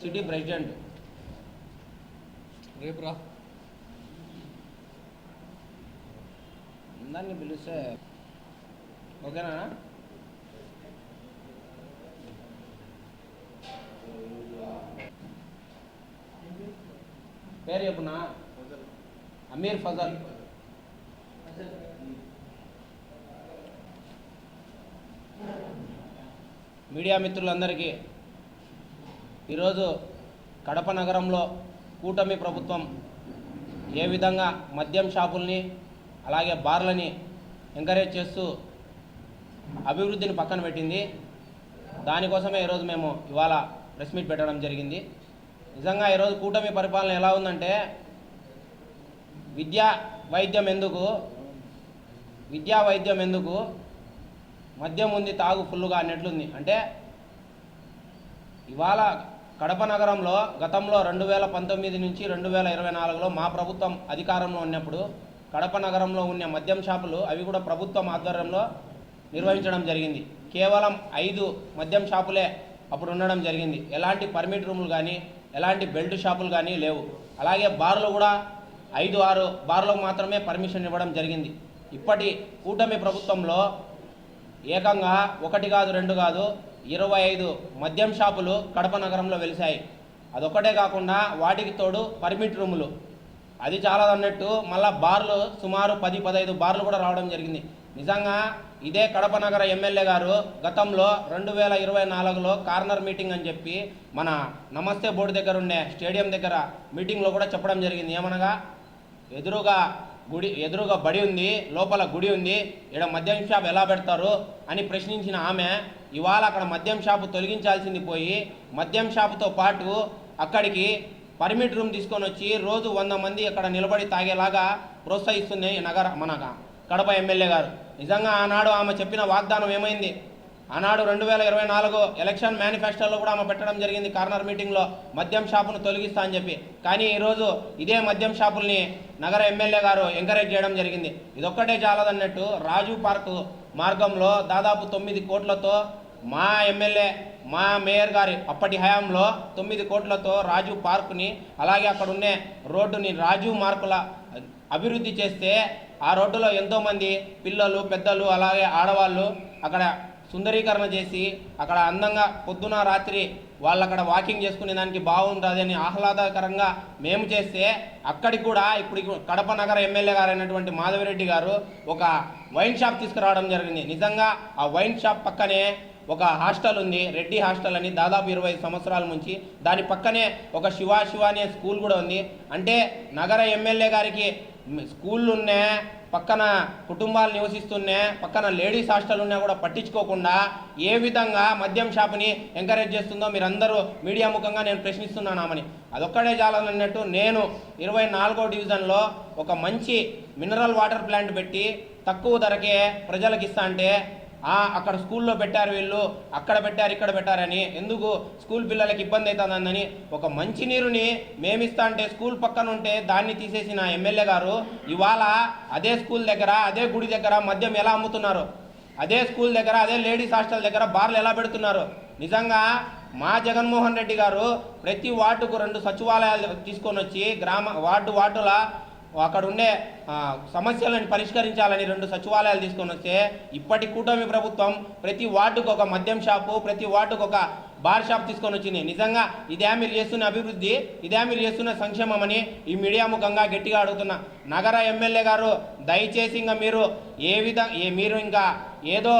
City president రేపు రా. అందరినీ పిలిస్తే ఓకేనా? పేరు చెప్పునా? అమీర్ ఫజల్. మీడియా మిత్రులందరికీ ఈరోజు కడప నగరంలో కూటమి ప్రభుత్వం ఏ విధంగా మద్యం షాపుల్ని అలాగే బార్లని ఎంకరేజ్ చేస్తూ అభివృద్ధిని పక్కన పెట్టింది. దానికోసమే ఈరోజు మేము ఇవాళ ప్రెస్ మీట్ పెట్టడం జరిగింది. నిజంగా ఈరోజు కూటమి పరిపాలన ఎలా ఉందంటే విద్యా వైద్యం ఎందుకు విద్యా వైద్యం ఎందుకు మద్యం ఉంది తాగు ఫుల్లుగా అన్నట్లుంది. అంటే ఇవాళ కడప నగరంలో గతంలో రెండు వేల పంతొమ్మిది నుంచి రెండు వేల ఇరవై నాలుగులో మా ప్రభుత్వం అధికారంలో ఉన్నప్పుడు కడప నగరంలో ఉన్న మద్యం షాపులు అవి కూడా ప్రభుత్వం ఆధ్వర్యంలో నిర్వహించడం జరిగింది. కేవలం ఐదు మద్యం షాపులే అప్పుడు ఉండడం జరిగింది. ఎలాంటి పర్మిట్ రూములు కానీ ఎలాంటి బెల్ట్ షాపులు కానీ లేవు. అలాగే బార్లు కూడా ఐదు ఆరు బార్లకు మాత్రమే పర్మిషన్ ఇవ్వడం జరిగింది. ఇప్పటి కూటమి ప్రభుత్వంలో ఏకంగా ఒకటి కాదు రెండు కాదు ఇరవై ఐదు మద్యం షాపులు కడప నగరంలో వెలిశాయి. అదొక్కటే కాకుండా వాటికి తోడు పర్మిట్ రూములు. అది చాలా అన్నట్టు మళ్ళీ బార్లు సుమారు పది పదహైదు బార్లు కూడా రావడం జరిగింది. నిజంగా ఇదే కడప నగర ఎమ్మెల్యే గారు గతంలో రెండు వేల ఇరవై నాలుగులో కార్నర్ మీటింగ్ అని చెప్పి మన నమస్తే బోర్డు దగ్గర ఉండే స్టేడియం దగ్గర మీటింగ్లో కూడా చెప్పడం జరిగింది. ఏమనగా? ఎదురుగా గుడి ఎదురుగా బడి ఉంది లోపల గుడి ఉంది. ఇక్కడ మద్యం షాప్ ఎలా పెడతారు అని ప్రశ్నించిన ఆమె ఇవాళ అక్కడ మద్యం షాపు తొలగించాల్సింది పోయి మద్యం షాపుతో పాటు అక్కడికి పర్మిట్ రూమ్ తీసుకొని వచ్చి రోజు వంద మంది అక్కడ నిలబడి తాగేలాగా ప్రోత్సహిస్తుంది ఈ నగర మన కడప ఎమ్మెల్యే గారు. నిజంగా ఆనాడు ఆమె చెప్పిన వాగ్దానం ఏమైంది? ఆనాడు రెండు వేల ఇరవై నాలుగు ఎలక్షన్ మేనిఫెస్టోలో కూడా ఆమె పెట్టడం జరిగింది కార్నర్ మీటింగ్లో. మద్యం షాపును తొలగిస్తా అని చెప్పి. కానీ ఈరోజు ఇదే మద్యం షాపుల్ని నగర ఎమ్మెల్యే గారు ఎంకరేజ్ చేయడం జరిగింది. ఇదొక్కటే చాలదన్నట్టు రాజు పార్కు మార్గంలో దాదాపు తొమ్మిది కోట్లతో మా ఎమ్మెల్యే మా మేయర్ గారి అప్పటి హయాంలో తొమ్మిది కోట్లతో రాజు పార్కుని అలాగే అక్కడ ఉండే రోడ్డుని రాజు మార్కుల అభివృద్ధి చేస్తే ఆ రోడ్డులో ఎంతోమంది పిల్లలు పెద్దలు అలాగే ఆడవాళ్ళు అక్కడ సుందరీకరణ చేసి అక్కడ అందంగా పొద్దున రాత్రి వాళ్ళు అక్కడ వాకింగ్ చేసుకునే దానికి బాగుంటుంది అని ఆహ్లాదకరంగా మేము చేస్తే అక్కడికి కూడా ఇప్పుడు కడప నగర ఎమ్మెల్యే గారు అయినటువంటి మాధవిరెడ్డి గారు ఒక వైన్ షాప్ తీసుకురావడం జరిగింది. నిజంగా ఆ వైన్ షాప్ పక్కనే ఒక హాస్టల్ ఉంది. రెడ్డి హాస్టల్ అని దాదాపు ఇరవై సంవత్సరాల నుంచి దాని పక్కనే ఒక శివ శివ అనే స్కూల్ కూడా ఉంది. అంటే నగర ఎమ్మెల్యే గారికి స్కూళ్ళు ఉన్నాయి పక్కన కుటుంబాలు నివసిస్తున్నా పక్కన లేడీస్ హాస్టల్ ఉన్నా కూడా పట్టించుకోకుండా ఏ విధంగా మద్యం షాపుని ఎంకరేజ్ చేస్తుందో మీరందరూ మీడియా ముఖంగా నేను ప్రశ్నిస్తున్నానామని అదొక్కడే చాలన్నట్టు నేను ఇరవై నాలుగో డివిజన్లో ఒక మంచి మినరల్ వాటర్ ప్లాంట్ పెట్టి తక్కువ ధరకే ప్రజలకు ఇస్తా అంటే అక్కడ స్కూల్లో పెట్టారు వీళ్ళు అక్కడ పెట్టారు ఇక్కడ పెట్టారని. ఎందుకు? స్కూల్ పిల్లలకి ఇబ్బంది అవుతుందని. ఒక మంచినీరుని మేమిస్తా అంటే స్కూల్ పక్కన ఉంటే దాన్ని తీసేసిన ఎమ్మెల్యే గారు ఇవాళ అదే స్కూల్ దగ్గర అదే గుడి దగ్గర మద్యం ఎలా అమ్ముతున్నారు? అదే స్కూల్ దగ్గర అదే లేడీస్ హాస్టల్ దగ్గర బార్లు ఎలా పెడుతున్నారు? నిజంగా మా జగన్మోహన్ రెడ్డి గారు ప్రతి వార్డుకు రెండు సచివాలయాలు తీసుకొని వచ్చి గ్రామ వార్డు వార్డుల అక్కడ ఉండే సమస్యలను పరిష్కరించాలని రెండు సచివాలయాలు తీసుకొని వస్తే ఇప్పటి కూటమి ప్రభుత్వం ప్రతి వార్డుకు ఒక మద్యం షాపు ప్రతి వార్డుకు ఒక బార్ షాప్ తీసుకొని వచ్చింది. నిజంగా ఇదే మీరు చేస్తున్న అభివృద్ధి ఇదే మీరు చేస్తున్న సంక్షేమం అని ఈ మీడియా ముఖంగా గట్టిగా అడుగుతున్నా. నగర ఎమ్మెల్యే గారు దయచేసి ఇంకా మీరు ఏ విధ ఏ మీరు ఇంకా ఏదో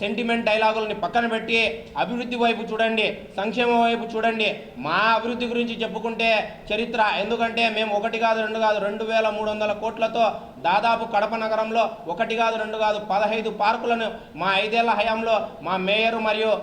సెంటిమెంట్ డైలాగులని పక్కన పెట్టి అభివృద్ధి వైపు చూడండి సంక్షేమం వైపు చూడండి. మా అభివృద్ధి గురించి చెప్పుకుంటే చరిత్ర ఎందుకంటే మేము ఒకటి కాదు రెండు కాదు రెండు వేల మూడు వందల కోట్లతో దాదాపు కడప నగరంలో ఒకటి కాదు రెండు కాదు పదహైదు పార్కులను మా ఐదేళ్ళ హయాంలో మా మేయర్ మరియు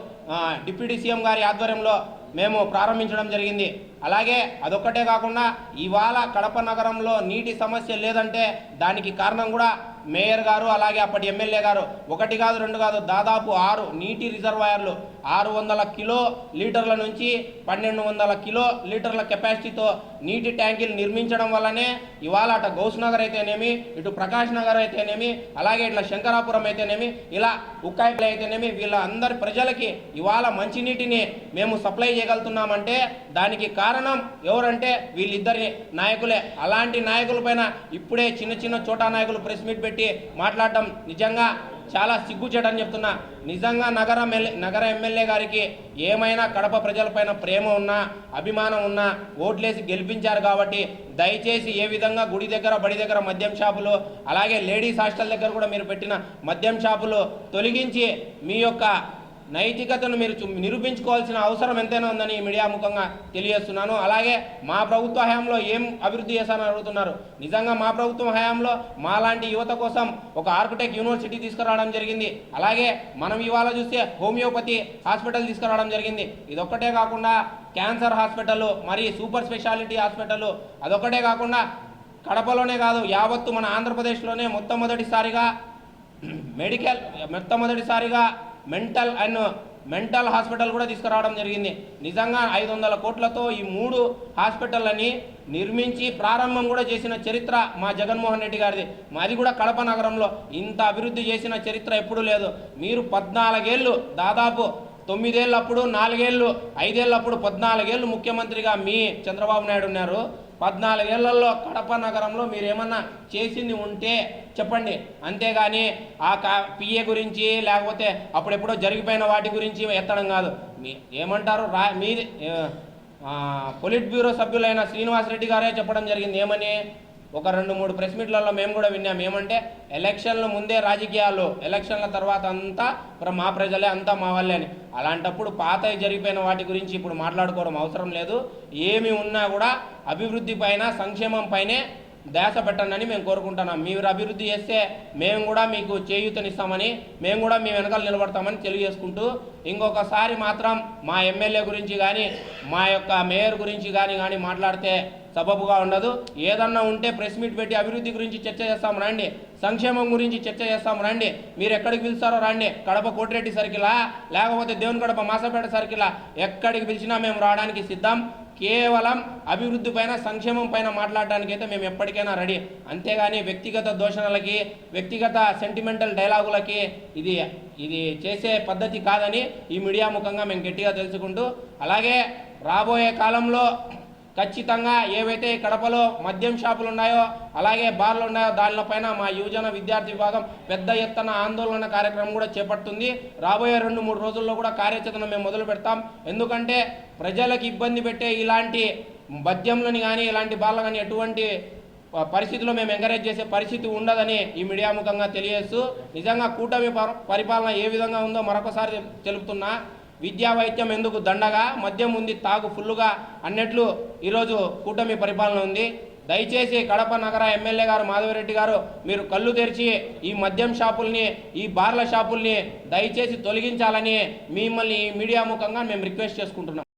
డిప్యూటీ సీఎం గారి ఆధ్వర్యంలో మేము ప్రారంభించడం జరిగింది. అలాగే అదొక్కటే కాకుండా ఇవాళ కడప నగరంలో నీటి సమస్య లేదంటే దానికి కారణం కూడా మేయర్ గారు అలాగే అప్పటి ఎమ్మెల్యే గారు. ఒకటి కాదు రెండు కాదు దాదాపు ఆరు నీటి రిజర్వాయర్లు. ఆరు వందల కిలో లీటర్ల నుంచి పన్నెండు వందల కిలో లీటర్ల కెపాసిటీతో నీటి ట్యాంకులు నిర్మించడం వల్లనే ఇవాళ అటు గౌస్ నగర్ అయితేనేమి ఇటు ప్రకాష్ నగర్ అయితేనేమి అలాగే ఇట్లా శంకరాపురం అయితేనేమి ఇలా ఉక్కాయిపల్లి అయితేనేమి వీళ్ళ అందరి ప్రజలకి ఇవాళ మంచినీటిని మేము సప్లై చేయగలుగుతున్నామంటే దానికి కారణం ఎవరంటే వీళ్ళిద్దరి నాయకులే. అలాంటి నాయకులపైన ఇప్పుడే చిన్న చిన్న చోటా నాయకులు ప్రెస్ మీట్ పెట్టి మాట్లాడటం నిజంగా చాలా సిగ్గుచేటని చెప్తున్నా. నిజంగా నగర నగర ఎమ్మెల్యే గారికి ఏమైనా కడప ప్రజలపైన ప్రేమ ఉన్నా అభిమానం ఉన్నా ఓట్లేసి గెలిపించారు కాబట్టి దయచేసి ఏ విధంగా గుడి దగ్గర బడి దగ్గర మద్యం షాపులు అలాగే లేడీస్ హాస్టల్ దగ్గర కూడా మీరు పెట్టిన మద్యం షాపులు తొలగించి మీ యొక్క నైతికతను మీరు చు- నిరూపించుకోవాల్సిన అవసరం ఎంతైనా ఉందని మీడియా ముఖంగా తెలియజేస్తున్నాను. అలాగే మా ప్రభుత్వ హయాంలో ఏం అభివృద్ధి చేశారని అడుగుతున్నారు? నిజంగా మా ప్రభుత్వం హయాంలో మాలాంటి యువత కోసం ఒక ఆర్కిటెక్ట్ యూనివర్సిటీ తీసుకురావడం జరిగింది. అలాగే మనం ఇవాళ చూస్తే హోమియోపతి హాస్పిటల్ తీసుకురావడం జరిగింది. ఇదొక్కటే కాకుండా క్యాన్సర్ హాస్పిటల్ మరి సూపర్ స్పెషాలిటీ హాస్పిటల్ అదొక్కటే కాకుండా కడపలోనే కాదు యావత్తు మన ఆంధ్రప్రదేశ్లోనే మొట్టమొదటిసారిగా మెడికల్ మొట్టమొదటిసారిగా మెంటల్ అండ్ మెంటల్ హాస్పిటల్ కూడా తీసుకురావడం జరిగింది. నిజంగా ఐదు వందల కోట్లతో ఈ మూడు హాస్పిటళ్ళని నిర్మించి ప్రారంభం కూడా చేసిన చరిత్ర మా జగన్మోహన్ రెడ్డి గారిది. మాది కూడా కడప నగరంలో ఇంత అభివృద్ధి చేసిన చరిత్ర ఎప్పుడూ లేదు. మీరు పద్నాలుగేళ్ళు దాదాపు తొమ్మిదేళ్ళప్పుడు నాలుగేళ్ళు ఐదేళ్ళప్పుడు పద్నాలుగేళ్ళు ముఖ్యమంత్రిగా మీ చంద్రబాబు నాయుడు ఉన్నారు. పద్నాలుగేళ్ళలో కడప నగరంలో మీరు ఏమన్నా చేసింది ఉంటే చెప్పండి. అంతేగాని ఆ కా పిఏ గురించి లేకపోతే అప్పుడెప్పుడో జరిగిపోయిన వాటి గురించి ఎత్తడం కాదు. మీ ఏమంటారు? రా మీది పొలిట్ బ్యూరో సభ్యులైన శ్రీనివాసరెడ్డి గారే చెప్పడం జరిగింది. ఏమని? ఒక రెండు మూడు ప్రెస్ మీట్లలో మేము కూడా విన్నాం. ఏమంటే ఎలక్షన్ల ముందే రాజకీయాలు ఎలక్షన్ల తర్వాత అంతా మా ప్రజలే అంతా మా వాళ్ళే అని. అలాంటప్పుడు పాత జరిగిపోయిన వాటి గురించి ఇప్పుడు మాట్లాడుకోవడం అవసరం లేదు. ఏమి ఉన్నా కూడా అభివృద్ధి పైన సంక్షేమం పైనే ధ్యాస పెట్టండి మేము కోరుకుంటున్నాం. మీరు అభివృద్ధి చేస్తే మేము కూడా మీకు చేయూతనిస్తామని మేము కూడా మీ వెనకాల నిలబడతామని తెలియజేసుకుంటూ ఇంకొకసారి మాత్రం మా ఎమ్మెల్యే గురించి కానీ మా యొక్క మేయర్ గురించి కానీ కానీ మాట్లాడితే సబబుగా ఉండదు. ఏదన్నా ఉంటే ప్రెస్ మీట్ పెట్టి అభివృద్ధి గురించి చర్చ చేస్తాం రండి. సంక్షేమం గురించి చర్చ చేస్తాం రండి. మీరు ఎక్కడికి పిలుస్తారో రండి. కడప కోటిరెడ్డి సర్కిలా? లేకపోతే దేవుని కడప మాసపేట సర్కిలా? ఎక్కడికి పిలిచినా మేము రావడానికి సిద్ధం. కేవలం అభివృద్ధి పైన సంక్షేమం పైన మాట్లాడడానికి అయితే మేము ఎప్పటికైనా రెడీ. అంతేగాని వ్యక్తిగత దోషణలకి వ్యక్తిగత సెంటిమెంటల్ డైలాగులకి ఇది ఇది చేసే పద్ధతి కాదని ఈ మీడియా ముఖంగా మేము గట్టిగా తెలుసుకుంటూ అలాగే రాబోయే కాలంలో ఖచ్చితంగా ఏవైతే కడపలో మద్యం షాపులు ఉన్నాయో అలాగే బార్లు ఉన్నాయో దానిపైన మా యువజన విద్యార్థి విభాగం పెద్ద ఎత్తున ఆందోళన కార్యక్రమం కూడా చేపడుతుంది. రాబోయే రెండు మూడు రోజుల్లో కూడా కార్యాచరణ మేము మొదలు పెడతాం. ఎందుకంటే ప్రజలకు ఇబ్బంది పెట్టే ఇలాంటి మద్యంలని కానీ ఇలాంటి బార్లు కానీ ఎటువంటి పరిస్థితిలో మేము ఎంకరేజ్ చేసే పరిస్థితి ఉండదని ఈ మీడియా ముఖంగా తెలియజేస్తూ నిజంగా కూటమి పరిపాలన ఏ విధంగా ఉందో మరొకసారి తెలుపుతున్నా. విద్యా వైద్యం ఎందుకు దండగా? మద్యం ఉంది తాగు ఫుల్లుగా అన్నట్లు ఈరోజు కూటమి పరిపాలన ఉంది. దయచేసి కడప నగర ఎమ్మెల్యే గారు మాధవరెడ్డి గారు మీరు కళ్ళు తెరిచి ఈ మద్యం షాపుల్ని ఈ బార్ల షాపుల్ని దయచేసి తొలగించాలని మిమ్మల్ని ఈ మీడియా ముఖంగా మేము రిక్వెస్ట్ చేసుకుంటున్నాం.